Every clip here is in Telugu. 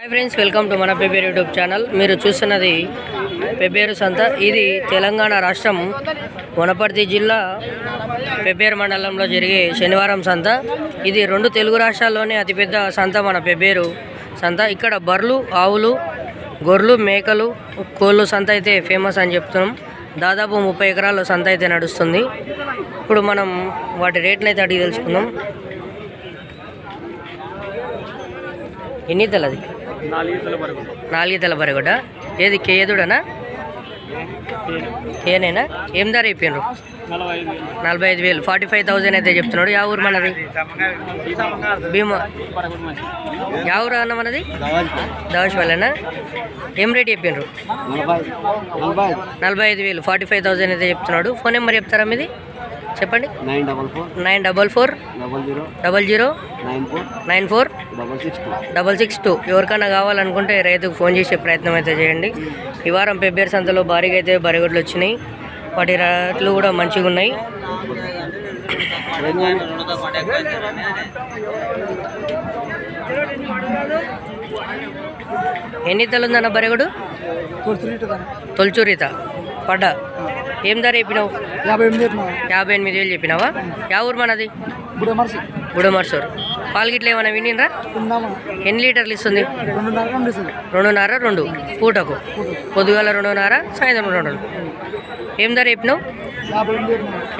హాయ్ ఫ్రెండ్స్ వెల్కమ్ టు మన పెబ్బేరు యూట్యూబ్ ఛానల్ మీరు చూస్తున్నది పెబ్బేరు సంత ఇది తెలంగాణ రాష్ట్రం వనపర్తి జిల్లా పెబ్బేరు మండలంలో జరిగే శనివారం సంత. ఇది రెండు తెలుగు రాష్ట్రాల్లోనే అతిపెద్ద సంత మన పెబ్బేరు సంత. ఇక్కడ బర్రెలు ఆవులు గొర్రెలు మేకలు కోళ్ళు సంత అయితే ఫేమస్ అని చెప్తున్నాం. దాదాపు ముప్పై ఎకరాల సంత అయితే నడుస్తుంది. ఇప్పుడు మనం వాటి రేట్లు అయితే అడిగి తెలుసుకుందాం. ఎన్ని తెలది నాలుగు తెల్ల బరగొడ్డ ఏది కేదుడనా ఏనేనా? ఏం ధర అయిపోయినారు? నలభై ఐదు వేలు. ఫార్టీ ఫైవ్ థౌజండ్ అయితే చెప్తున్నాడు. యా ఊరు మనది? భీమా. యా ఊరు అన్న మనది? వాళ్ళనా ఏం రేట్ చెప్పినారు? నలభై ఐదు వేలు. ఫార్టీ ఫైవ్ థౌజండ్ అయితే చెప్తున్నాడు. ఫోన్ నెంబర్ చెప్తారా మీది? చెప్పండి. Nine double four. Nine double four. Double zero. Double zero. Nine four. Nine four. Double six two ఎవరికైనా కావాలనుకుంటే రైతుకు ఫోన్ చేసే ప్రయత్నం అయితే చేయండి. ఈ వారం పెబ్బేరు సంతలో భారీగా అయితే బరిగొడ్లు వచ్చినాయి. వాటి రేట్లు కూడా మంచిగా ఉన్నాయి. ఎన్ని తెలుందన్న బరిగొడు తొలచూరిత. పడ్డ. ఏం ధర చెప్పినావు? యాభై ఎనిమిది చెప్పిన యాభై ఎనిమిది వేలు చెప్పినావా? యా ఊరు మనది? గుడమర్సూరు పాలు గిట్ల ఏమైనా వినిరా ఎన్ని లీటర్లు ఇస్తుంది? రెండున్నర రెండు పూటకు? పొద్దుగాల రెండున్నర సాయంత్రం రెండు ఏం ధర చెప్పినావు?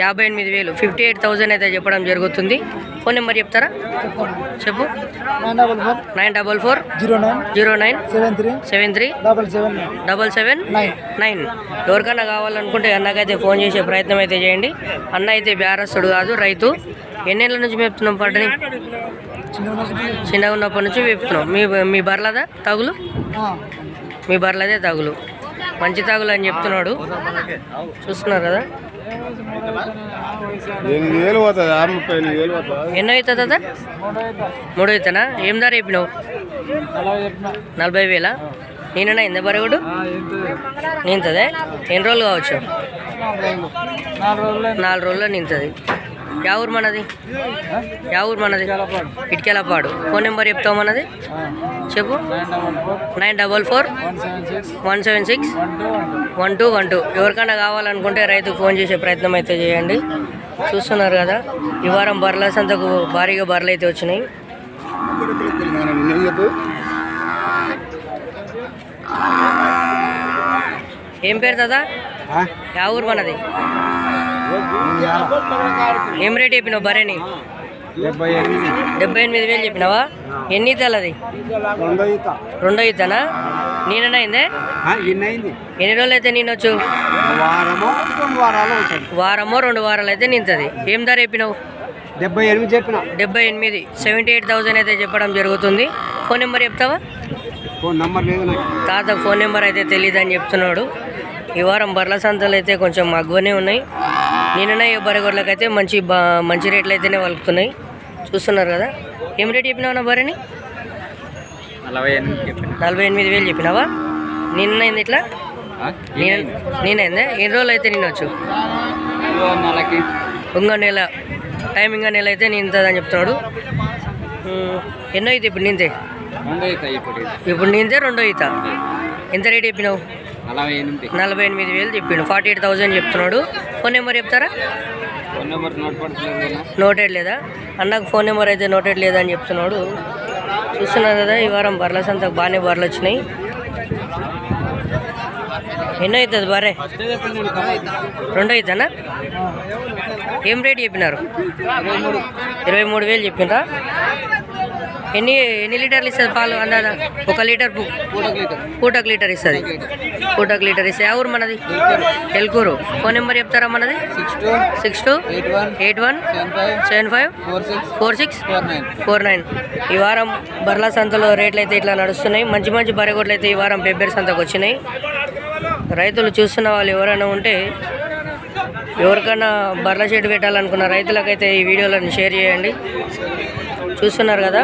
యాభై ఎనిమిది వేలు. ఫిఫ్టీ ఎయిట్ థౌజండ్ అయితే చెప్పడం జరుగుతుంది. ఫోన్ నెంబర్ చెప్తారా? చెప్పు. Nine double four. Zero nine. Zero nine. Seven three. Seven three. Double seven nine. Double seven. Nine. Nine. ఎవరికైనా కావాలనుకుంటే అన్నకైతే ఫోన్ చేసే ప్రయత్నం అయితే చేయండి. అన్న అయితే బేరస్తుడు కాదు రైతు. ఎన్నేళ్ళ నుంచి మేపుతున్నాం పంటని? చిన్నగా ఉన్నప్పటి నుంచి మేపుతున్నాం మీ మీ బర్లదా తగులు? ఆ, మీ బర్లదే తగులు. మంచి తగులు అని చెప్తున్నాడు. చూస్తున్నారు కదా? ఎన్నో అవుతుంది కదా మూడో అవుతానా ఏం ధర చెప్పినావు? నలభై వేలా? నేనైనా? ఇంత బరగడు ఆ, ఎంత నింతదే? ఎన్ని రోజులు కావచ్చు? నాలుగు రోజులు. నాలుగు రోజుల్లో నింతది. యా ఊరు మనది యా ఊరు మనది ఇటుకెలపాడు ఫోన్ నెంబర్ చెప్తావు మనది చెప్పు. Nine double four one seven six one two one two one two one two ఎవరికైనా కావాలనుకుంటే రైతుకు ఫోన్ చేసే ప్రయత్నం అయితే చేయండి. చూస్తున్నారు కదా ఈ వారం బర్ల సంతకు భారీగా బర్రెలు అయితే వచ్చినాయి. ఏం పేరు కదా యా ఊరు మనది ఏం రేట్ చెప్పినావు బర్రెని? డెబ్బై ఎనిమిది. వేలు చెప్పినావా? ఎన్ని తెల్లది రెండో ఈత. రెండో ఇద్దనా నేనైందే ఎన్ని రోజులు అయితే నేనొచ్చు? వారము రెండు వారాలు అవుతుంది. వారమో రెండు వారాలు అయితే నింతది. ఏం ధర చెప్పినావు? డెబ్బై ఎనిమిది చెప్పిన. డెబ్బై ఎనిమిది. సెవెంటీ ఎయిట్ థౌసండ్ అయితే చెప్పడం జరుగుతుంది. ఫోన్ నెంబర్ చెప్తావా? ఫోన్ నంబర్ లేదు తాత ఫోన్ నెంబర్ అయితే తెలియదు అని చెప్తున్నాడు. ఈ వారం బర్ల సంతలు అయితే కొంచెం మగ్గువనే ఉన్నాయి. నిన్న ఈ బరగొడ్లకు అయితే మంచి బా మంచి రేట్లు అయితేనే వలుకుతున్నాయి. చూస్తున్నారు కదా? ఏం రేట్ చెప్పినావు నా బర్రెని? నలభై ఎనిమిది చెప్పిన. నలభై ఎనిమిది వేలు చెప్పినావా? నిన్న అయింది ఇట్లా? నేను నేనైందే ఎన్ని రోజులు అయితే నిన్నొచ్చు నెలకి ఇంకో నెల. టైం ఇంకో నెల అయితే నింతదని చెప్తున్నాడు. ఉమ్, ఎన్నో అయితే ఇప్పుడు నింతే? ఇప్పుడు. ఇప్పుడు నింతే రెండో ఈత ఎంత రేట్ చెప్పినావు? నలభై ఎనిమిది. వేలు చెప్పిండు. ఫార్టీ ఎయిట్ థౌజండ్ చెప్తున్నాడు. ఫోన్ నెంబర్ చెప్తారా? ఫోన్ నెంబర్ నోటెడ్ లేదా? అన్నకు ఫోన్ నెంబర్ అయితే నోటెడ్ లేదా అని చెప్తున్నాడు. చూస్తున్నారు కదా ఈ వారం బర్ల సంతకు బాగానే బర్రెలు వచ్చినాయి. ఎన్నో అవుతుంది బరే రెండో అవుతానా ఏం రేట్ చెప్పినారు? ఇరవై మూడు. వేలు చెప్పిండ్రా ఎన్ని ఎన్ని లీటర్లు ఇస్తుంది పాలు అందాదా ఒక లీటర్ పు- పూటకు లీటర్ ఇస్తుంది. పూటకు లీటర్ ఇస్తుంది ఆ ఊరు మనది? ఎల్కూరు ఫోన్ నెంబర్ చెప్తారా మనది? Six two six two eight one seven five four six four nine. ఈ వారం బర్లా సంతలో రేట్లు అయితే ఇట్లా నడుస్తున్నాయి. మంచి మంచి బరగొడ్లు అయితే ఈ వారం పెబ్బేరు సంతకు వచ్చినాయి. రైతులు చూస్తున్న వాళ్ళు ఎవరైనా ఉంటే ఎవరికైనా బర్ల షెడ్ పెట్టాలనుకున్న రైతులకైతే ఈ వీడియోలను షేర్ చేయండి. చూస్తున్నారు కదా?